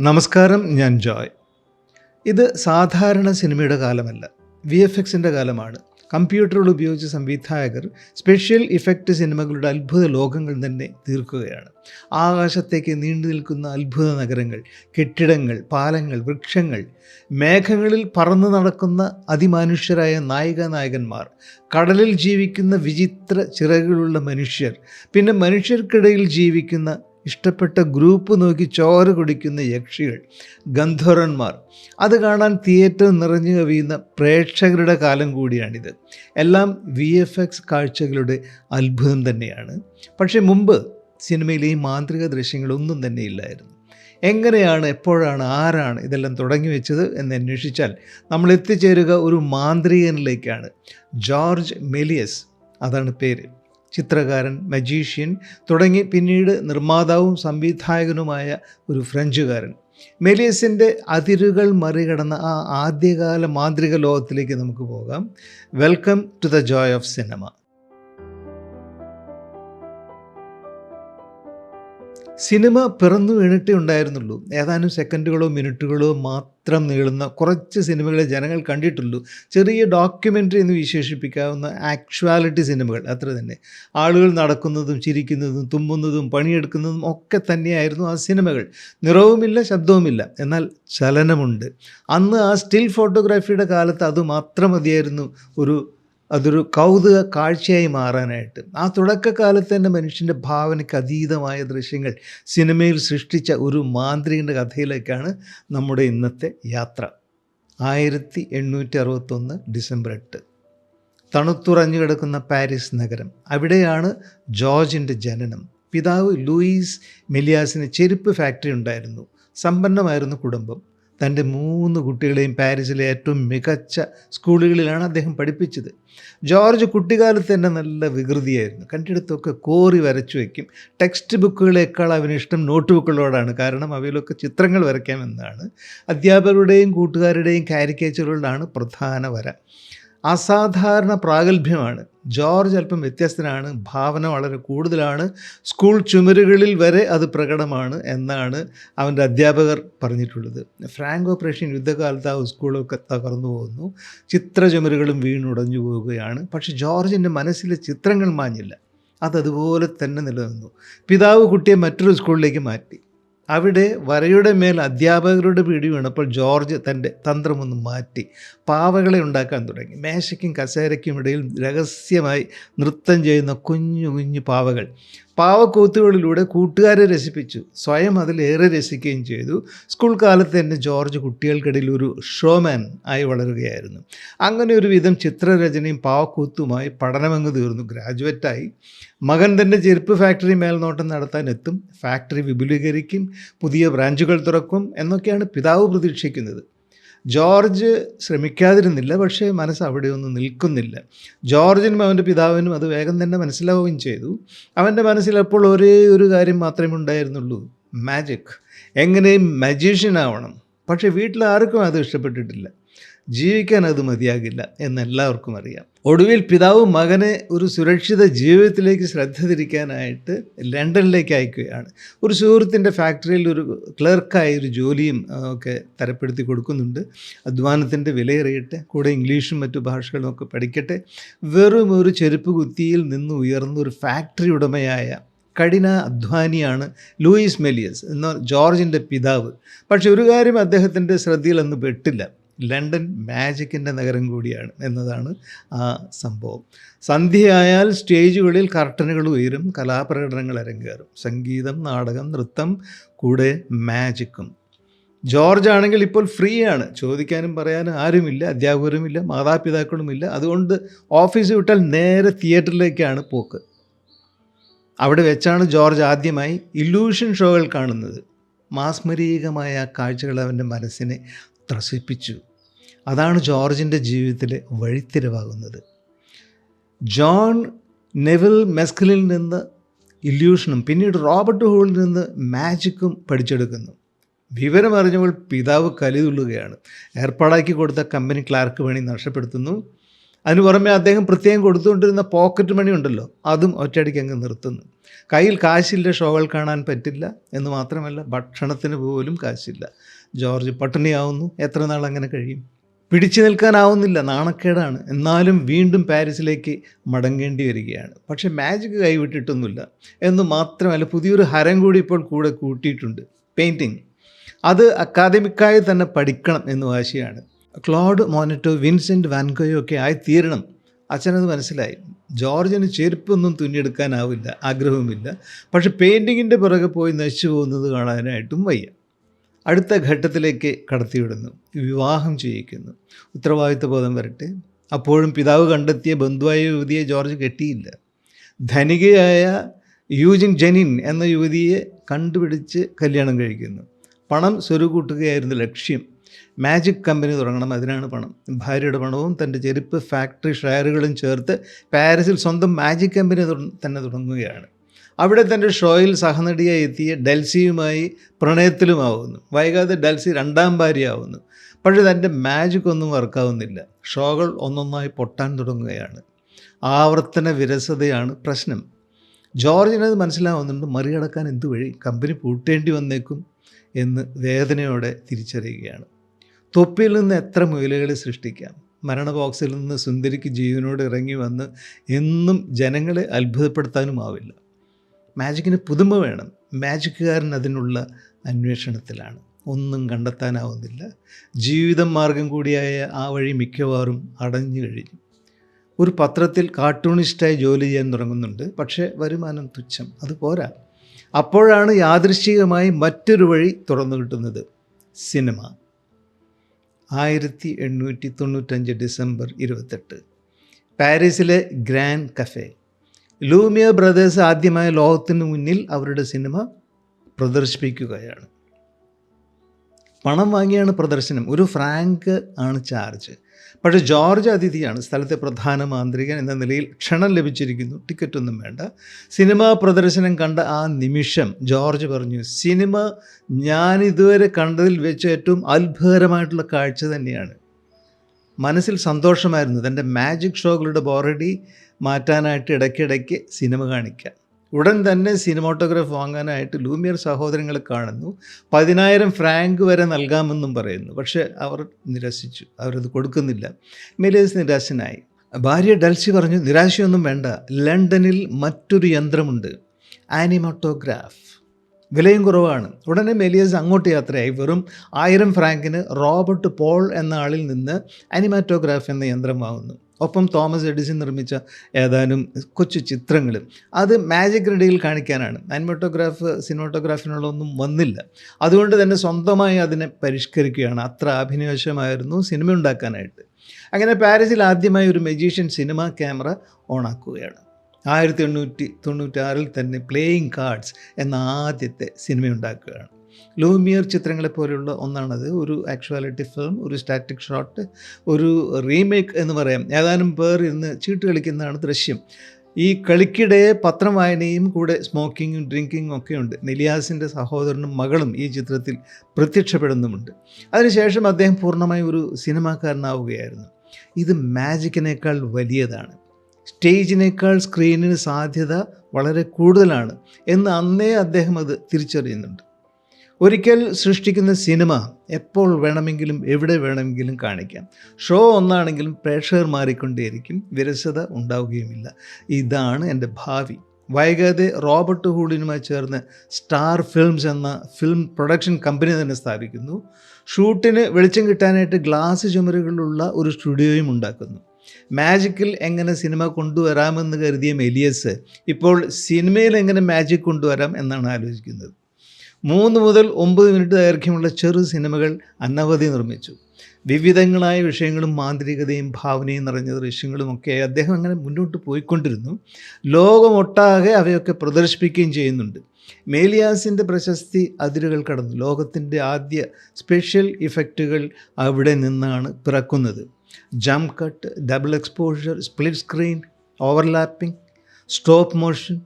നമസ്കാരം ഞാൻ ജോയ്. ഇത് സാധാരണ സിനിമയുടെ കാലമല്ല. വി എഫ് എക്സിന്റെ കാലമാണ്. കമ്പ്യൂട്ടറുകൾ ഉപയോഗിച്ച് സംവിധായകർ സ്പെഷ്യൽ ഇഫക്റ്റ് സിനിമകളുടെ അത്ഭുത ലോകങ്ങൾ തന്നെ തീർക്കുകയാണ്. ആകാശത്തേക്ക് നീണ്ടു നിൽക്കുന്ന അത്ഭുത നഗരങ്ങൾ കെട്ടിടങ്ങൾ പാലങ്ങൾ വൃക്ഷങ്ങൾ മേഘങ്ങളിൽ പറന്നു നടക്കുന്ന അതിമാനുഷ്യരായ നായിക നായകന്മാർ കടലിൽ ജീവിക്കുന്ന വിചിത്ര ചിറകുകളുള്ള മനുഷ്യർ പിന്നെ മനുഷ്യർക്കിടയിൽ ജീവിക്കുന്ന ഇഷ്ടപ്പെട്ട ഗ്രൂപ്പ് നോക്കി ചോര കുടിക്കുന്ന യക്ഷികൾ ഗന്ധർവന്മാർ. അത് കാണാൻ തിയേറ്റർ നിറഞ്ഞു കവിയുന്ന പ്രേക്ഷകരുടെ കാലം കൂടിയാണിത്. എല്ലാം വി എഫ് എക്സ് കാഴ്ചകളുടെ അത്ഭുതം തന്നെയാണ്. പക്ഷേ മുമ്പ് സിനിമയിലെ ഈ മാന്ത്രിക ദൃശ്യങ്ങളൊന്നും തന്നെ ഇല്ലായിരുന്നു. എങ്ങനെയാണ് എപ്പോഴാണ് ആരാണ് ഇതെല്ലാം തുടങ്ങി വെച്ചത് എന്ന് അന്വേഷിച്ചാൽ നമ്മൾ എത്തിച്ചേരുക ഒരു മാന്ത്രികനിലേക്കാണ്. ജോർജ് മെലിയസ് അതാണ് പേര്. ചിത്രകാരൻ മജീഷ്യൻ തുടങ്ങി പിന്നീട് നിർമ്മാതാവും സംവിധായകനുമായ ഒരു ഫ്രഞ്ചുകാരൻ. മെലിയസിന്റെ അതിരുകൾ മറികടന്ന ആ ആദ്യകാല മാന്ത്രിക ലോകത്തിലേക്ക് നമുക്ക് പോകാം. Welcome to the joy of cinema. Cinema പിറന്നു വീണിട്ടേ ഉണ്ടായിരുന്നുള്ളൂ. ഏതാനും സെക്കൻഡുകളോ മിനിറ്റുകളോ മാത്രം നീളുന്ന കുറച്ച് സിനിമകളെ ജനങ്ങൾ കണ്ടിട്ടുള്ളൂ. ചെറിയ ഡോക്യുമെന്ററി എന്ന് വിശേഷിപ്പിക്കാവുന്ന ആക്ച്വാലിറ്റി സിനിമകൾ അത്ര തന്നെ. ആളുകൾ നടക്കുന്നതും ചിരിക്കുന്നതും തുമ്മുന്നതും പണിയെടുക്കുന്നതും ഒക്കെ തന്നെയായിരുന്നു ആ സിനിമകൾ. നിറവുമില്ല ശബ്ദവുമില്ല. എന്നാൽ ചലനമുണ്ട്. അന്ന് ആ സ്റ്റിൽ ഫോട്ടോഗ്രാഫിയുടെ കാലത്ത് അത് മാത്രം മതിയായിരുന്നു. ഒരു അതൊരു കൗതുക കാഴ്ചയായി മാറാനായിട്ട്. ആ തുടക്കകാലത്ത് തന്നെ മനുഷ്യന്റെ ഭാവനയ്ക്ക് അതീതമായ ദൃശ്യങ്ങൾ സിനിമയിൽ സൃഷ്ടിച്ച ഒരു മാന്ത്രികന്റെ കഥയിലേക്കാണ് നമ്മുടെ ഇന്നത്തെ യാത്ര. ആയിരത്തി എണ്ണൂറ്റി അറുപത്തൊന്ന് ഡിസംബർ എട്ട്. തണുത്തുറഞ്ഞു കിടക്കുന്ന പാരീസ് നഗരം. അവിടെയാണ് ജോർജിന്റെ ജനനം. പിതാവ് ലൂയിസ് മെലിയാസിന് ചെരുപ്പ് ഫാക്ടറി ഉണ്ടായിരുന്നു. സമ്പന്നമായിരുന്നു കുടുംബം. തന്റെ മൂന്ന് കുട്ടികളെയും പാരീസിലെ ഏറ്റവും മികച്ച സ്കൂളുകളിലാണ് അദ്ദേഹം പഠിപ്പിച്ചത്. ജോർജ് കുട്ടിക്കാലത്ത് തന്നെ നല്ല വികൃതിയായിരുന്നു. കണ്ടിടത്തൊക്കെ കോറി വരച്ചു വയ്ക്കും. ടെക്സ്റ്റ് ബുക്കുകളേക്കാൾ അവന് ഇഷ്ടം നോട്ട് ബുക്കുകളോടാണ് കാരണം അവയിലൊക്കെ ചിത്രങ്ങൾ വരയ്ക്കാമെന്നാണ് അധ്യാപകരുടെയും കൂട്ടുകാരുടെയും കാരിക്കേച്ചറുകളിലാണ് പ്രധാന വര. അസാധാരണ പ്രാഗൽഭ്യമാണ്. ജോർജ് അല്പം വ്യത്യസ്തനാണ്. ഭാവന വളരെ കൂടുതലാണ്. സ്കൂൾ ചുമരുകളിൽ വരെ അത് പ്രകടമാണ് എന്നാണ് അവന്റെ അധ്യാപകർ പറഞ്ഞിട്ടുള്ളത്. ഫ്രാങ്ക് ഓപ്പറേഷൻ യുദ്ധകാലത്ത് ആ സ്കൂളൊക്കെ തകർന്നു പോകുന്നു. ചിത്ര ചുമരുകളും വീണുടഞ്ഞു പോവുകയാണ്. പക്ഷെ ജോർജിന്റെ മനസ്സിലെ ചിത്രങ്ങൾ മാഞ്ഞില്ല. അതതുപോലെ തന്നെ നിലനിന്നു. പിതാവ് കുട്ടിയെ മറ്റൊരു സ്കൂളിലേക്ക് മാറ്റി. അവിടെ വരയുടെ മേൽ അധ്യാപകരുടെ പിടി വീണപ്പോൾ ജോർജ് തന്റെ തന്ത്രമൊന്ന് മാറ്റി പാവകളെ ഉണ്ടാക്കാൻ തുടങ്ങി. മേശയ്ക്കും കസേരയ്ക്കും ഇടയിൽ രഹസ്യമായി നൃത്തം ചെയ്യുന്ന കുഞ്ഞു കുഞ്ഞു പാവകൾ. പാവക്കൂത്തുകളിലൂടെ കൂട്ടുകാരെ രസിപ്പിച്ചു. സ്വയം അതിലേറെ രസിക്കുകയും ചെയ്തു. സ്കൂൾ കാലത്ത് തന്നെ ജോർജ് കുട്ടികൾക്കിടയിൽ ഒരു ഷോമാൻ ആയി വളരുകയായിരുന്നു. അങ്ങനെ ഒരു വിധം ചിത്രരചനയും പാവക്കൂത്തുമായി പഠനമങ്ങ് തീർന്നു. ഗ്രാജുവേറ്റായി മകൻ തന്റെ ചെരുപ്പ് ഫാക്ടറി മേൽനോട്ടം നടത്താനെത്തും ഫാക്ടറി വിപുലീകരിക്കും. പുതിയ ബ്രാഞ്ചുകൾ തുറക്കും. എന്നൊക്കെയാണ് പിതാവ് പ്രതീക്ഷിക്കുന്നത്. ജോർജ് ശ്രമിക്കാതിരുന്നില്ല പക്ഷേ മനസ്സ് അവിടെയൊന്നും നിൽക്കുന്നില്ല. ജോർജിനും അവന്റെ പിതാവിനും അത് വേഗം തന്നെ മനസ്സിലാവുകയും ചെയ്തു. അവന്റെ മനസ്സിൽ അപ്പോൾ ഒരേ ഒരു കാര്യം മാത്രമേ ഉണ്ടായിരുന്നുള്ളൂ. മാജിക് എങ്ങനെയും മജീഷ്യൻ ആവണം? പക്ഷേ വീട്ടിൽ ആർക്കും അത് ഇഷ്ടപ്പെട്ടിട്ടില്ല. ജീവിക്കാൻ അത് മതിയാകില്ല എന്ന് എല്ലാവർക്കും അറിയാം. ഒടുവിൽ പിതാവ് മകനെ ഒരു സുരക്ഷിത ജീവിതത്തിലേക്ക് ശ്രദ്ധ തിരിക്കാനായിട്ട് ലണ്ടനിലേക്ക് അയക്കുകയാണ്. ഒരു സുഹൃത്തിന്റെ ഫാക്ടറിയിൽ ഒരു ക്ലർക്കായി ഒരു ജോലിയും ഒക്കെ തരപ്പെടുത്തി കൊടുക്കുന്നുണ്ട്. അധ്വാനത്തിന്റെ വിലയേറിയിട്ട് കൂടെ ഇംഗ്ലീഷും മറ്റു ഭാഷകളും ഒക്കെ പഠിക്കട്ടെ. വെറും ഒരു ചെരുപ്പ് കുത്തിയിൽ നിന്ന് ഉയർന്ന ഒരു ഫാക്ടറി ഉടമയായ കഠിന അധ്വാനിയാണ് ലൂയിസ് മെലിയസ് എന്ന ജോർജിന്റെ പിതാവ്. പക്ഷെ ഒരു കാര്യം അദ്ദേഹത്തിന്റെ ശ്രദ്ധയിൽ അന്ന് പെട്ടില്ല. ലണ്ടൻ മാജിക്കിന്റെ നഗരം കൂടിയാണ് എന്നതാണ് ആ സംഭവം. സന്ധ്യയായാൽ സ്റ്റേജുകളിൽ കർട്ടനുകൾ ഉയരും കലാപ്രകടനങ്ങൾ അരങ്ങേറും. സംഗീതം നാടകം നൃത്തം കൂടെ മാജിക്കും. ജോർജ് ആണെങ്കിൽ ഇപ്പോൾ ഫ്രീ ആണ് ചോദിക്കാനും പറയാനും ആരുമില്ല അധ്യാപകരുമില്ല മാതാപിതാക്കളുമില്ല. അതുകൊണ്ട് ഓഫീസ് വിട്ടാൽ നേരെ തിയേറ്ററിലേക്കാണ് പോക്ക്. അവിടെ വെച്ചാണ് ജോർജ് ആദ്യമായി ഇല്ലൂഷൻ ഷോകൾ കാണുന്നത്. മാസ്മരീകമായ കാഴ്ചകൾ അവന്റെ മനസ്സിനെ ത്രസിപ്പിച്ചു. അതാണ് ജോർജിന്റെ ജീവിതത്തിലെ വഴിത്തിരിവാകുന്നത്. ജോൺ നെവിൽ മെസ്കലിൽ നിന്ന് ഇല്യൂഷനും പിന്നീട് റോബർട്ട് ഹോളിൽ നിന്ന് മാജിക്കും പഠിച്ചെടുക്കുന്നു. വിവരം അറിഞ്ഞപ്പോൾ പിതാവ് കലിതുള്ളുകയാണ്. ഏർപ്പാടാക്കി കൊടുത്ത കമ്പനി ക്ലാർക്ക് പണി നഷ്ടപ്പെടുത്തുന്നു. അതിന് പുറമെ അദ്ദേഹം പ്രത്യേകം കൊടുത്തുകൊണ്ടിരുന്ന പോക്കറ്റ് മണി ഉണ്ടല്ലോ അതും ഒറ്റയടിക്ക് അങ്ങ് നിർത്തുന്നു. കയ്യിൽ കാശില്ല ഷോകൾ കാണാൻ പറ്റില്ല എന്ന് മാത്രമല്ല ഭക്ഷണത്തിന് പോലും കാശില്ല. ജോർജ് പട്ടിണിയാവുന്നു. എത്ര നാൾ അങ്ങനെ കഴിയും? പിടിച്ചു നിൽക്കാനാവുന്നില്ല. നാണക്കേടാണ്. എന്നാലും വീണ്ടും പാരീസിലേക്ക് മടങ്ങേണ്ടി വരികയാണ്. പക്ഷേ മാജിക് കൈവിട്ടിട്ടൊന്നുമില്ല. എന്ന് മാത്രമല്ല പുതിയൊരു ഹരം കൂടി ഇപ്പോൾ കൂടെ കൂട്ടിയിട്ടുണ്ട്. പെയിന്റിങ് അത് അക്കാദമിക്കായി തന്നെ പഠിക്കണം എന്ന് വാശിയാണ്. ക്ലോഡ് മോനറ്റോ വിൻസെന്റ് വാൻകോയോ ഒക്കെ ആയി തീരണം. അച്ഛനത് മനസ്സിലായി. ജോർജിന് ചെരുപ്പൊന്നും തുന്നിയെടുക്കാനാവില്ല. ആഗ്രഹവുമില്ല. പക്ഷെ പെയിന്റിങ്ങിന്റെ പുറകെ പോയി നശിച്ചു പോകുന്നത് കാണാനായിട്ടും വയ്യ. അടുത്ത ഘട്ടത്തിലേക്ക് കടത്തിവിടുന്നു വിവാഹം ചെയ്യിക്കുന്നു. ഉത്തരവാദിത്വ ബോധം വരട്ടെ. അപ്പോഴും പിതാവ് കണ്ടെത്തിയ ബന്ധുവായ യുവതിയെ ജോർജ് കെട്ടിയില്ല. ധനികയായ യൂജിൻ ജെനിൻ എന്ന യുവതിയെ കണ്ടുപിടിച്ച് കല്യാണം കഴിക്കുന്നു. പണം സ്വരുകൂട്ടുകയായിരുന്നു ലക്ഷ്യം. മാജിക് കമ്പനി തുടങ്ങണം അതിനാണ് പണം. ഭാര്യയുടെ പണവും തന്റെ ചെരുപ്പ് ഫാക്ടറി ഷെയറുകളും ചേർത്ത് പാരീസിൽ സ്വന്തം മാജിക് കമ്പനി തന്നെ തുടങ്ങുകയാണ്. അവിടെ തന്റെ ഷോയിൽ സഹനടിയായി എത്തിയ ഡൽസിയുമായി പ്രണയത്തിലുമാവുന്നു. വൈകാതെ ഡൽസി രണ്ടാം ഭാര്യയാവുന്നു. പക്ഷേ തന്റെ മാജിക് ഒന്നും വർക്കാവുന്നില്ല. ഷോകൾ ഒന്നൊന്നായി പൊട്ടാൻ തുടങ്ങുകയാണ്. ആവർത്തന വിരസതയാണ് പ്രശ്നം. ജോർജിനത് മനസ്സിലാവുന്നുണ്ട് മറികടക്കാൻ എന്ത് വഴി? കമ്പനി പൂട്ടേണ്ടി വന്നേക്കും എന്ന് വേദനയോടെ തിരിച്ചറിയുകയാണ്. തൊപ്പിയിൽ നിന്ന് എത്ര മുയലുകളെ സൃഷ്ടിക്കാം? മരണ ബോക്സിൽ നിന്ന് സുന്ദരിക്ക് ജീവനോട് ഇറങ്ങി വന്ന് എന്നും ജനങ്ങളെ അത്ഭുതപ്പെടുത്താനുമാവില്ല. മാജിക്കിന് പുതുമ വേണം. മാജിക്കുകാരൻ അതിനുള്ള അന്വേഷണത്തിലാണ്. ഒന്നും കണ്ടെത്താനാവുന്നില്ല. ജീവിതം മാർഗം കൂടിയായ ആ വഴി മിക്കവാറും അടഞ്ഞു കഴിഞ്ഞു. ഒരു പത്രത്തിൽ കാർട്ടൂണിസ്റ്റായി ജോലി ചെയ്യാൻ തുടങ്ങുന്നുണ്ട്. പക്ഷേ വരുമാനം തുച്ഛം. അത് പോരാ. അപ്പോഴാണ് യാദൃശ്ചികമായി മറ്റൊരു വഴി തുറന്നു കിട്ടുന്നത്. സിനിമ. ആയിരത്തി എണ്ണൂറ്റി തൊണ്ണൂറ്റഞ്ച് ഡിസംബർ ഇരുപത്തെട്ട്. പാരീസിലെ ഗ്രാൻഡ് കഫേ. ലൂമിയ ബ്രദേഴ്സ് ആദ്യമായ ലോകത്തിന് മുന്നിൽ അവരുടെ സിനിമ പ്രദർശിപ്പിക്കുകയാണ്. പണം വാങ്ങിയാണ് പ്രദർശനം. ഒരു ഫ്രാങ്ക് ആണ് ചാർജ്. പക്ഷേ ജോർജ് അതിഥിയാണ്. സ്ഥലത്തെ പ്രധാന മാന്ത്രികൻ എന്ന നിലയിൽ ക്ഷണം ലഭിച്ചിരിക്കുന്നു. ടിക്കറ്റൊന്നും വേണ്ട. സിനിമ പ്രദർശനം കണ്ട ആ നിമിഷം ജോർജ് പറഞ്ഞു സിനിമ ഞാനിതുവരെ കണ്ടതിൽ വെച്ച് ഏറ്റവും അത്ഭുതകരമായിട്ടുള്ള കാഴ്ച തന്നെയാണ്. മനസ്സിൽ സന്തോഷമായിരുന്നു. തന്റെ മാജിക് ഷോകളുടെ ബോറടി മാറ്റാനായിട്ട് ഇടയ്ക്കിടയ്ക്ക് സിനിമ കാണിക്കുക ഉടൻ തന്നെ സിനിമോട്ടോഗ്രാഫ് വാങ്ങാനായിട്ട് ലൂമിയർ സഹോദരങ്ങളെ കാണുന്നു. പതിനായിരം ഫ്രാങ്ക് വരെ നൽകാമെന്നും പറയുന്നു. പക്ഷേ അവർ നിരസിച്ചു അവരത് കൊടുക്കുന്നില്ല. മെലേസ് നിരാശനായി. ഭാര്യ ഡൽസി പറഞ്ഞു നിരാശയൊന്നും വേണ്ട. ലണ്ടനിൽ മറ്റൊരു യന്ത്രമുണ്ട്. ആനിമോട്ടോഗ്രാഫ്. വിലയും കുറവാണ്. ഉടനെ മെലിയസ് അങ്ങോട്ട് യാത്രയായി. വെറും ആയിരം ഫ്രാങ്കിന് റോബർട്ട് പോൾ എന്ന ആളിൽ നിന്ന് അനിമാറ്റോഗ്രാഫ് എന്ന യന്ത്രം വാങ്ങുന്നു. ഒപ്പം തോമസ് എഡിസൺ നിർമ്മിച്ച ഏതാനും കൊച്ചു ചിത്രങ്ങൾ അത് മാജിക് റെഡിയിൽ കാണിക്കാനാണ്. അനിമോട്ടോഗ്രാഫ് സിനിമാട്ടോഗ്രാഫിനുള്ളൊന്നും വന്നില്ല. അതുകൊണ്ട് തന്നെ സ്വന്തമായി അതിനെ പരിഷ്കരിക്കുകയാണ്. അത്ര അഭിനിവേശമായിരുന്നു സിനിമ ഉണ്ടാക്കാനായിട്ട് അങ്ങനെ പാരീസിൽ ആദ്യമായി ഒരു മെജീഷ്യൻ സിനിമ ക്യാമറ ഓണാക്കുകയാണ്. ആയിരത്തി എണ്ണൂറ്റി തൊണ്ണൂറ്റാറിൽ തന്നെ പ്ലേയിങ് കാർഡ്സ് എന്ന ആദ്യത്തെ സിനിമ ഉണ്ടാക്കുകയാണ് ലൂമിയർ ചിത്രങ്ങളെ പോലെയുള്ള ഒന്നാണത്. ഒരു ആക്ച്വാലിറ്റി ഫിലിം ഒരു സ്റ്റാറ്റിക് ഷോട്ട് ഒരു റീമേക്ക് എന്ന് പറയാം. ഏതാനും പേർ ഇരുന്ന് ചീട്ട് കളിക്കുന്നതാണ് ദൃശ്യം. ഈ കളിക്കിടെ പത്രം വായനയും കൂടെ സ്മോക്കിങ്ങും ഡ്രിങ്കിങ്ങും ഒക്കെ ഉണ്ട്. നിലിയാസിന്റെ സഹോദരനും മകളും ഈ ചിത്രത്തിൽ പ്രത്യക്ഷപ്പെടുന്നുമുണ്ട്. അതിനുശേഷം അദ്ദേഹം പൂർണമായും ഒരു സിനിമാക്കാരനാവുകയായിരുന്നു. ഇത് മാജിക്കിനേക്കാൾ വലിയതാണ്. സ്റ്റേജിനേക്കാൾ സ്ക്രീനിന് സാധ്യത വളരെ കൂടുതലാണ് എന്ന് അന്നേ അദ്ദേഹം അത് തിരിച്ചറിയുന്നുണ്ട്. ഒരിക്കൽ സൃഷ്ടിക്കുന്ന സിനിമ എപ്പോൾ വേണമെങ്കിലും എവിടെ വേണമെങ്കിലും കാണിക്കാം. ഷോ ഒന്നാണെങ്കിലും പ്രേക്ഷകർ മാറിക്കൊണ്ടേയിരിക്കും വിരസത ഉണ്ടാവുകയുമില്ല. ഇതാണ് എന്റെ ഭാവി. വൈകാതെ റോബർട്ട് ഹൂഡിനുമായി ചേർന്ന് സ്റ്റാർ ഫിലിംസ് എന്ന ഫിലിം പ്രൊഡക്ഷൻ കമ്പനി തന്നെ സ്ഥാപിക്കുന്നു. ഷൂട്ടിന് വെളിച്ചം കിട്ടാനായിട്ട് ഗ്ലാസ് ചുമരുകളുള്ള ഒരു സ്റ്റുഡിയോയും ഉണ്ടാക്കുന്നു. മാജിക്കിൽ എങ്ങനെ സിനിമ കൊണ്ടുവരാമെന്ന് കരുതിയ മെലിയസ് ഇപ്പോൾ സിനിമയിൽ എങ്ങനെ മാജിക് കൊണ്ടുവരാം എന്നാണ് ആലോചിക്കുന്നത്. മൂന്ന് മുതൽ ഒമ്പത് മിനിറ്റ് ദൈർഘ്യമുള്ള ചെറു സിനിമകൾ അനവധി നിർമ്മിച്ചു. വിവിധങ്ങളായ വിഷയങ്ങളും മാന്ത്രികതയും ഭാവനയും നിറഞ്ഞ ദൃശ്യങ്ങളുമൊക്കെ അദ്ദേഹം അങ്ങനെ മുന്നോട്ട് പോയിക്കൊണ്ടിരുന്നു. ലോകമൊട്ടാകെ അവയൊക്കെ പ്രദർശിപ്പിക്കുകയും ചെയ്യുന്നുണ്ട്. മേലിയാസിന്റെ പ്രശസ്തി അതിരുകൾ കടന്നു. ലോകത്തിന്റെ ആദ്യ സ്പെഷ്യൽ ഇഫക്റ്റുകൾ അവിടെ നിന്നാണ് പിറക്കുന്നത്. Jump cut double exposure split screen overlapping stop motion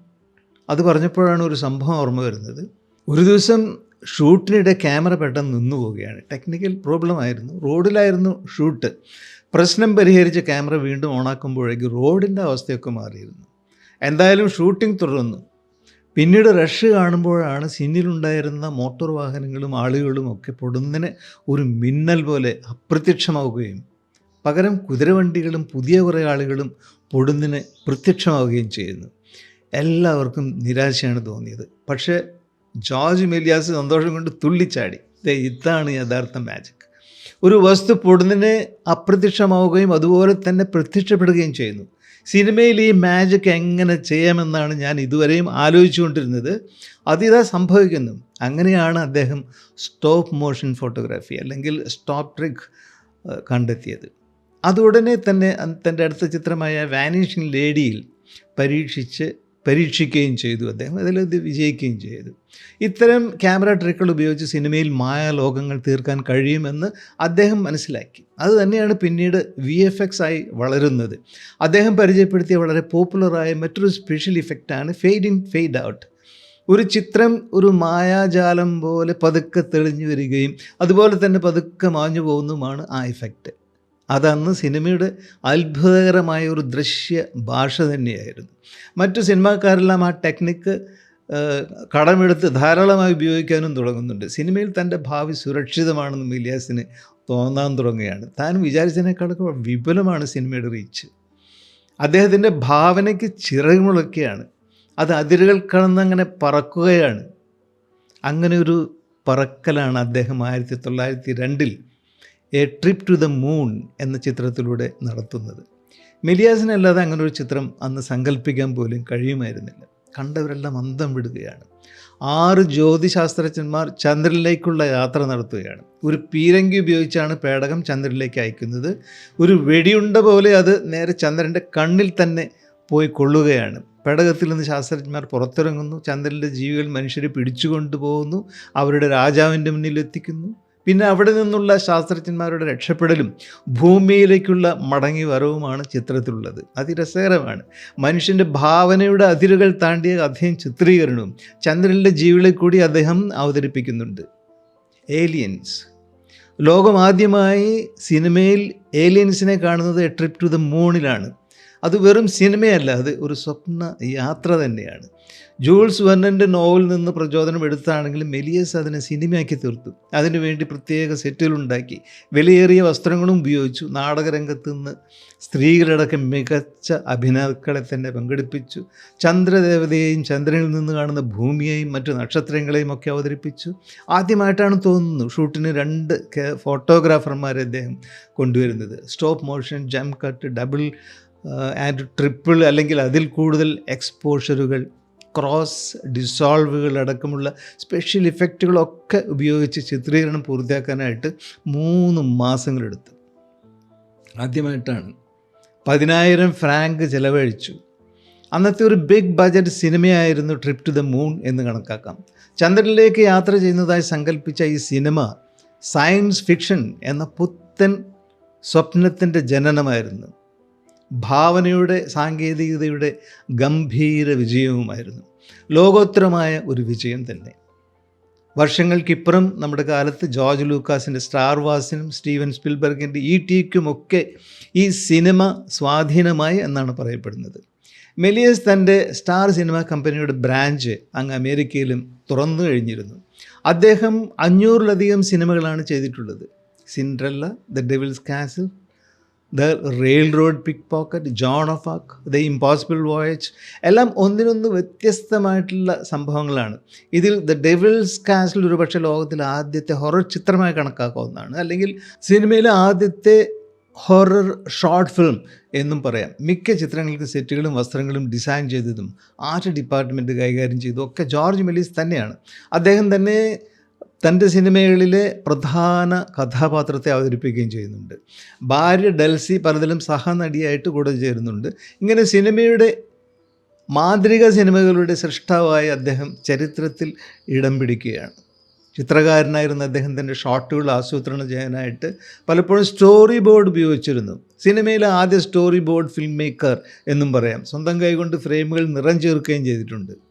അത് പറഞ്ഞപ്പോഴാണ് ഒരു സംഭവം ഓർമ്മ വരുന്നത്. ഒരു ദിവസം ഷൂട്ടിനിടെ ക്യാമറ പെട്ടെന്ന് നിന്നു പോവുകയാണ്. ടെക്നിക്കൽ പ്രോബ്ലം ആയിരുന്നു. റോഡിലായിരുന്നു ഷൂട്ട്. പ്രശ്നം പരിഹരിച്ച് ക്യാമറ വീണ്ടും ഓണാക്കുമ്പോഴേക്ക് റോഡിന്റെ അവസ്ഥയൊക്കെ മാറിയിരുന്നു. എന്തായാലും ഷൂട്ടിംഗ് തുടർന്നു. പിന്നീട് റഷ് കാണുമ്പോഴാണ് സീനിലുണ്ടായിരുന്ന മോട്ടോർ വാഹനങ്ങളും ആളുകളും ഒക്കെ പൊടുന്നതിന് ഒരു മിന്നൽ പോലെ അപ്രത്യക്ഷമാവുകയും പകരം കുതിരവണ്ടികളും പുതിയ കുറേ ആളുകളും പൊടുന്നിന് പ്രത്യക്ഷമാവുകയും ചെയ്യുന്നു. എല്ലാവർക്കും നിരാശയാണ് തോന്നിയത്. പക്ഷേ ജോർജ് മെലിയാസ് സന്തോഷം കൊണ്ട് തുള്ളിച്ചാടി. ദേ ഇതാണ് യഥാർത്ഥ മാജിക് ഒരു വസ്തു പൊടുന്നിന് അപ്രത്യക്ഷമാവുകയും അതുപോലെ തന്നെ പ്രത്യക്ഷപ്പെടുകയും ചെയ്യുന്നു. സിനിമയിൽ ഈ മാജിക് എങ്ങനെ ചെയ്യാമെന്നാണ് ഞാൻ ഇതുവരെയും ആലോചിച്ചുകൊണ്ടിരുന്നത്. അതിതാ സംഭവിക്കുന്നു. അങ്ങനെയാണ് അദ്ദേഹം സ്റ്റോപ്പ് മോഷൻ ഫോട്ടോഗ്രാഫി അല്ലെങ്കിൽ സ്റ്റോപ്പ് ട്രിക്ക് കണ്ടെത്തിയത്. അതുടനെ തന്നെ തന്റെ അടുത്ത ചിത്രമായ വാനിഷിംഗ് ലേഡിയിൽ പരീക്ഷിച്ച് പരീക്ഷിക്കുകയും ചെയ്തു. അദ്ദേഹം അതിലത് വിജയിക്കുകയും ചെയ്തു. ഇത്തരം ക്യാമറ ട്രിക്കുകൾ ഉപയോഗിച്ച് സിനിമയിൽ മായാലോകങ്ങൾ തീർക്കാൻ കഴിയുമെന്ന് അദ്ദേഹം മനസ്സിലാക്കി. അത് തന്നെയാണ് പിന്നീട് വി എഫ് എക്സ് ആയി വളരുന്നത്. അദ്ദേഹം പരിചയപ്പെടുത്തിയ വളരെ പോപ്പുലറായ മറ്റൊരു സ്പെഷ്യൽ ഇഫക്റ്റാണ് ഫെയ്ഡ് ഇൻ ഫെയ്ഡ് ഔട്ട്. ഒരു ചിത്രം ഒരു മായാജാലം പോലെ പതുക്കെ തെളിഞ്ഞു വരികയും അതുപോലെ തന്നെ പതുക്കെ മാഞ്ഞു പോകുന്നതുമാണ് ആ ഇഫക്റ്റ്. അതന്ന് സിനിമയുടെ അത്ഭുതകരമായ ഒരു ദൃശ്യ ഭാഷ തന്നെയായിരുന്നു. മറ്റു സിനിമാക്കാരെല്ലാം ആ ടെക്നിക്ക് കടമെടുത്ത് ധാരാളമായി ഉപയോഗിക്കാനും തുടങ്ങുന്നുണ്ട്. സിനിമയിൽ തന്റെ ഭാവി സുരക്ഷിതമാണെന്ന് മിലിയാസിന് തോന്നാൻ തുടങ്ങുകയാണ്. താൻ വിചാരിച്ചതിനേക്കാളൊക്കെ വിപുലമാണ് സിനിമയുടെ റീച്ച് അദ്ദേഹത്തിന്റെ ഭാവനയ്ക്ക് ചിറകുമുളക്കുകയാണ് അത് അതിരുകൾ കടന്നങ്ങനെ പറക്കുകയാണ്. അങ്ങനെ ഒരു പറക്കലാണ് അദ്ദേഹം ആയിരത്തി തൊള്ളായിരത്തി രണ്ടിൽ a trip to the moon എന്ന ചിത്രത്തിലൂടെ നടത്തുന്നത്. മെലിയാസിനല്ലാതെ അങ്ങനെ ഒരു ചിത്രം അന്ന് സങ്കല്പിക്കാൻ പോലും കഴിയുമായിരുന്നില്ല. കണ്ടവരെല്ലാം അന്തം വിടുകയാണ്. ആറ് ജ്യോതിശാസ്ത്രജ്ഞന്മാർ ചന്ദ്രനിലേക്കുള്ള യാത്ര നടത്തുകയാണ്. ഒരു പീരങ്കി ഉപയോഗിച്ചാണ് പേടകം ചന്ദ്രനിലേക്ക് അയക്കുന്നത്. ഒരു വെടിയുണ്ട പോലെ അത് നേരെ ചന്ദ്രന്റെ കണ്ണിൽ തന്നെ പോയി കൊള്ളുകയാണ്. പേടകത്തിൽ നിന്ന് ശാസ്ത്രജ്ഞന്മാർ പുറത്തിറങ്ങുന്നു. ചന്ദ്രന്റെ ജീവികൾ മനുഷ്യരെ പിടിച്ചുകൊണ്ടുപോകുന്നു. അവരുടെ രാജാവിന്റെ മുന്നിൽ എത്തിക്കുന്നു. പിന്നെ അവിടെ നിന്നുള്ള ശാസ്ത്രജ്ഞന്മാരുടെ രക്ഷപ്പെടലും ഭൂമിയിലേക്കുള്ള മടങ്ങി വരവുമാണ് ചിത്രത്തിലുള്ളത്. അതിരസകരമാണ്. മനുഷ്യന്റെ ഭാവനയുടെ അതിരുകൾ താണ്ടിയ അദ്ദേഹം ചിത്രീകരണവും ചന്ദ്രന്റെ ജീവികളെ കൂടി അദ്ദേഹം അവതരിപ്പിക്കുന്നുണ്ട്. ഏലിയൻസ് ലോകം ആദ്യമായി സിനിമയിൽ ഏലിയൻസിനെ കാണുന്നത് എ ട്രിപ്പ് ടു ദ മൂണിലാണ് അത് വെറും സിനിമയല്ല അത് ഒരു സ്വപ്ന യാത്ര തന്നെയാണ്. ജൂൾസ് വെർണന്റെ നോവലിൽ നിന്ന് പ്രചോദനം എടുത്താണെങ്കിലും മെലിയസ് അതിനെ സിനിമയാക്കി തീർത്തു. അതിനുവേണ്ടി പ്രത്യേക സെറ്റുകളുണ്ടാക്കി വിലയേറിയ വസ്ത്രങ്ങളും ഉപയോഗിച്ചു. നാടകരംഗത്ത് നിന്ന് സ്ത്രീകളടക്കം മികച്ച അഭിനേതാക്കളെ തന്നെ പങ്കെടുപ്പിച്ചു. ചന്ദ്രദേവതയെയും ചന്ദ്രനിൽ നിന്ന് കാണുന്ന ഭൂമിയെയും മറ്റു നക്ഷത്രങ്ങളെയും ഒക്കെ അവതരിപ്പിച്ചു. ആദ്യമായിട്ടാണ് തോന്നുന്നു ഷൂട്ടിന് രണ്ട് ഫോട്ടോഗ്രാഫർമാരെ അദ്ദേഹം കൊണ്ടുവരുന്നത്. Stop motion jump cut double and triple അല്ലെങ്കിൽ അതിൽ കൂടുതൽ എക്സ്പോഷറുകൾ ക്രോസ് ഡിസോൾവുകൾ അടക്കമുള്ള സ്പെഷ്യൽ ഇഫക്റ്റുകളൊക്കെ ഉപയോഗിച്ച് ചിത്രീകരണം പൂർത്തിയാക്കാനായിട്ട് മൂന്ന് മാസങ്ങളെടുത്തു. ആദ്യമായിട്ടാണ് പതിനായിരം ഫ്രാങ്ക് ചിലവഴിച്ചു. അന്നത്തെ ഒരു ബിഗ് ബജറ്റ് സിനിമയായിരുന്നു ട്രിപ്പ് ടു ദ മൂൺ എന്ന് കണക്കാക്കാം. ചന്ദ്രനിലേക്ക് യാത്ര ചെയ്യുന്നതായി സങ്കല്പിച്ച ഈ സിനിമ സയൻസ് ഫിക്ഷൻ എന്ന പുത്തൻ സ്വപ്നത്തിന്റെ ജനനമായിരുന്നു. ഭാവനയുടെ സാങ്കേതികതയുടെ ഗംഭീര വിജയവുമായിരുന്നു. ലോകോത്തരമായ ഒരു വിജയം തന്നെ. വർഷങ്ങൾക്കിപ്പുറം നമ്മുടെ കാലത്ത് ജോർജ് ലൂക്കാസിന്റെ സ്റ്റാർ വാസിനും സ്റ്റീവൻ സ്പിൽബർഗിന്റെ ഇ ടിക്കുമൊക്കെ ഈ സിനിമ സ്വാധീനമായി എന്നാണ് പറയപ്പെടുന്നത്. മെലിയസ് തന്റെ സ്റ്റാർ സിനിമ കമ്പനിയുടെ ബ്രാഞ്ച് അങ്ങ് അമേരിക്കയിലും തുറന്നു കഴിഞ്ഞിരുന്നു. അദ്ദേഹം അഞ്ഞൂറിലധികം സിനിമകളാണ് ചെയ്തിട്ടുള്ളത്. Cinderella the devil's castle the railroad pickpocket John of Arc the impossible voyage എല്ലാം ഒന്നിനൊന്ന് വ്യത്യസ്തമായിട്ടുള്ള സംഭവങ്ങളാണ്. ഇതിൽ ദ ഡെവിൾസ് കാസിൽ ഒരുപക്ഷെ ലോകത്തിലെ ആദ്യത്തെ ഹൊറർ ചിത്രമായി കണക്കാക്കാവുന്നതാണ്. അല്ലെങ്കിൽ സിനിമയിലെ ആദ്യത്തെ ഹൊറർ ഷോർട്ട് ഫിലിം എന്നും പറയാം. മിക്ക ചിത്രങ്ങൾക്ക് സെറ്റുകളും വസ്ത്രങ്ങളും ഡിസൈൻ ചെയ്തതും ആർട്ട് ഡിപ്പാർട്ട്മെന്റ് കൈകാര്യം ചെയ്തതും ഒക്കെ ജോർജ് മെലീസ് തന്നെയാണ്. അദ്ദേഹം തന്നെ തന്റെ സിനിമകളിലെ പ്രധാന കഥാപാത്രത്തെ അവതരിപ്പിക്കുകയും ചെയ്യുന്നുണ്ട്. ഭാര്യ ഡൽസി പലതിലും സഹനടിയായിട്ട് കൂടെ ചേരുന്നുണ്ട്. ഇങ്ങനെ സിനിമയുടെ മാതൃക സിനിമകളുടെ സൃഷ്ടാവായി അദ്ദേഹം ചരിത്രത്തിൽ ഇടം പിടിക്കുകയാണ്. ചിത്രകാരനായിരുന്ന അദ്ദേഹം തന്റെ ഷോട്ടുകൾ ആസൂത്രണം ചെയ്യാനായിട്ട് പലപ്പോഴും സ്റ്റോറി ബോർഡ് ഉപയോഗിച്ചിരുന്നു. സിനിമയിലെ ആദ്യ സ്റ്റോറി ബോർഡ് ഫിൽം മേക്കർ എന്നും പറയാം. സ്വന്തം കൈകൊണ്ട് ഫ്രെയിമുകൾ നിറം ചേർക്കുകയും ചെയ്തിട്ടുണ്ട്.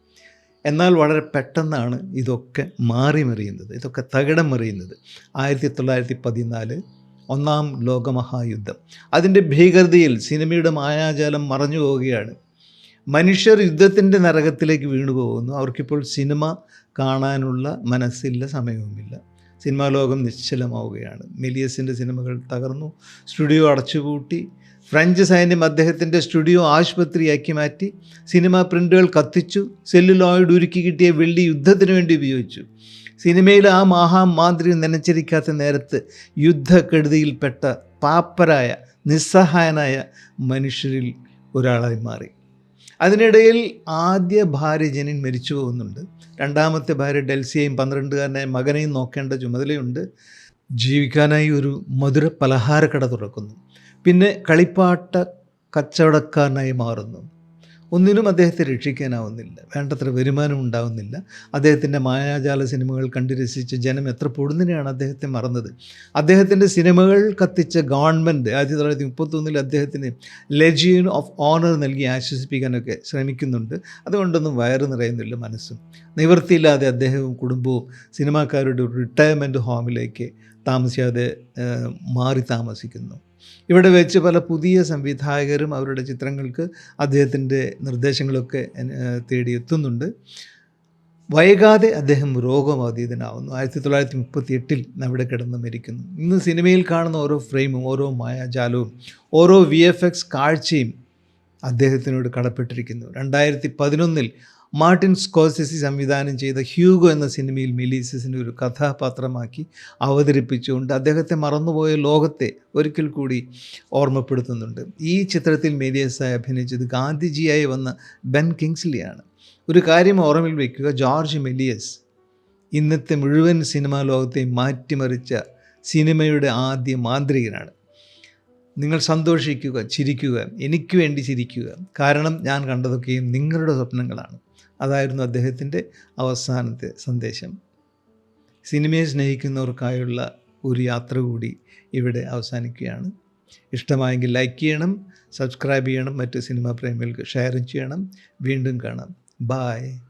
എന്നാൽ വളരെ പെട്ടെന്നാണ് ഇതൊക്കെ മാറി മറിയുന്നത് ഇതൊക്കെ തകിടം മറിയുന്നത്. ആയിരത്തി തൊള്ളായിരത്തി പതിനാല് ഒന്നാം ലോകമഹായുദ്ധം. അതിന്റെ ഭീകരതയിൽ സിനിമയുടെ മായാജാലം മറഞ്ഞു പോവുകയാണ് മനുഷ്യർ യുദ്ധത്തിന്റെ നരകത്തിലേക്ക് വീണു പോകുന്നു അവർക്കിപ്പോൾ സിനിമ കാണാനുള്ള മനസ്സില്ല സമയവുമില്ല. സിനിമാ ലോകം നിശ്ചലമാവുകയാണ്. മെലിയസിന്റെ സിനിമകൾ തകർന്നു. സ്റ്റുഡിയോ അടച്ചുപൂട്ടി. ഫ്രഞ്ച് സൈന്യം അദ്ദേഹത്തിന്റെ സ്റ്റുഡിയോ ആശുപത്രിയാക്കി മാറ്റി. സിനിമ പ്രിന്റുകൾ കത്തിച്ചു. സെല്ലുലോയിഡ് ഉരുക്കി കിട്ടിയ വെള്ളി യുദ്ധത്തിന് വേണ്ടി ഉപയോഗിച്ചു. സിനിമയിൽ ആ മഹാമാന്ത്രി നനച്ചിരിക്കാത്ത നേരത്ത് യുദ്ധക്കെടുതിയിൽപ്പെട്ട പാപ്പരായ നിസ്സഹായനായ മനുഷ്യരിൽ ഒരാളായി മാറി. അതിനിടയിൽ ആദ്യ ഭാര്യ ജനിൻ മരിച്ചു പോകുന്നുണ്ട്. രണ്ടാമത്തെ ഭാര്യ ഡെൽസിയെയും പന്ത്രണ്ടുകാരനായ മകനെയും നോക്കേണ്ട ചുമതലയുണ്ട്. ജീവിക്കാനായി ഒരു മധുര പലഹാരക്കട തുറക്കുന്നു. പിന്നെ കളിപ്പാട്ട കച്ചവടക്കാരനായി മാറുന്നു. ഒന്നിനും അദ്ദേഹത്തെ രക്ഷിക്കാനാവുന്നില്ല. വേണ്ടത്ര വരുമാനം ഉണ്ടാവുന്നില്ല. അദ്ദേഹത്തിന്റെ മായാജാല സിനിമകൾ കണ്ടു രസിച്ച ജനം എത്ര പൊടുന്നിനെയാണ് അദ്ദേഹത്തെ മറന്നത്. അദ്ദേഹത്തിന്റെ സിനിമകൾ കത്തിച്ച ഗവൺമെന്റ് ആയിരത്തി തൊള്ളായിരത്തി മുപ്പത്തൊന്നിൽ അദ്ദേഹത്തിന് ലെജിയൻ ഓഫ് ഓണർ നൽകി ആശ്വസിപ്പിക്കാനൊക്കെ ശ്രമിക്കുന്നുണ്ട്. അതുകൊണ്ടൊന്നും വയറ് നിറയുന്നില്ല മനസ്സും. നിവൃത്തിയില്ലാതെ അദ്ദേഹവും കുടുംബവും സിനിമാക്കാരുടെ റിട്ടയർമെന്റ് ഹോമിലേക്ക് താമസിയാതെ മാറി താമസിക്കുന്നു. ഇവിടെ വെച്ച് പല പുതിയ സംവിധായകരും അവരുടെ ചിത്രങ്ങൾക്ക് അദ്ദേഹത്തിന്റെ നിർദ്ദേശങ്ങളൊക്കെ തേടിയെത്തുന്നുണ്ട് വൈകാതെ അദ്ദേഹം രോഗബാധിതനാവുന്നു. ആയിരത്തി തൊള്ളായിരത്തി മുപ്പത്തി എട്ടിൽ അവിടെ കിടന്ന് മരിക്കുന്നു. ഇന്ന് സിനിമയിൽ കാണുന്ന ഓരോ ഫ്രെയിമും ഓരോ മായാജാലവും ഓരോ വി എഫ് എക്സ് കാഴ്ചയും അദ്ദേഹത്തിനോട് കടപ്പെട്ടിരിക്കുന്നു. രണ്ടായിരത്തി പതിനൊന്നിൽ മാർട്ടിൻ സ്കോസെസി സംവിധാനം ചെയ്ത ഹ്യൂഗോ എന്ന സിനിമയിൽ മെലീസസിനെ ഒരു കഥാപാത്രമാക്കി അവതരിപ്പിച്ചുകൊണ്ട് അദ്ദേഹത്തെ മറന്നുപോയ ലോകത്തെ ഒരിക്കൽ കൂടി ഓർമ്മപ്പെടുത്തുന്നുണ്ട്. ഈ ചിത്രത്തിൽ മെലീസായി അഭിനയിച്ചത് ഗാന്ധിജിയായി വന്ന ബെൻ കിങ്സ്ലിയാണ്. ഒരു കാര്യം ഓർമ്മയിൽ വയ്ക്കുക ജോർജ് മെലിയസ് ഇന്നത്തെ മുഴുവൻ സിനിമാ ലോകത്തെ മാറ്റിമറിച്ച സിനിമയുടെ ആദ്യ മാന്ത്രികനാണ്. നിങ്ങൾ സന്തോഷിക്കുക ചിരിക്കുക എനിക്ക് വേണ്ടി ചിരിക്കുക. കാരണം ഞാൻ കണ്ടതൊക്കെയും നിങ്ങളുടെ സ്വപ്നങ്ങളാണ്. അതായിരുന്നു അദ്ദേഹത്തിന്റെ അവസാനത്തെ സന്ദേശം. സിനിമയെ സ്നേഹിക്കുന്നവർക്കായുള്ള ഒരു യാത്ര കൂടി ഇവിടെ അവസാനിക്കുകയാണ്. ഇഷ്ടമായെങ്കിൽ ലൈക്ക് ചെയ്യണം സബ്സ്ക്രൈബ് ചെയ്യണം മറ്റ് സിനിമാ പ്രേമികൾക്ക് ഷെയർ ചെയ്യണം. വീണ്ടും കാണാം. ബായ്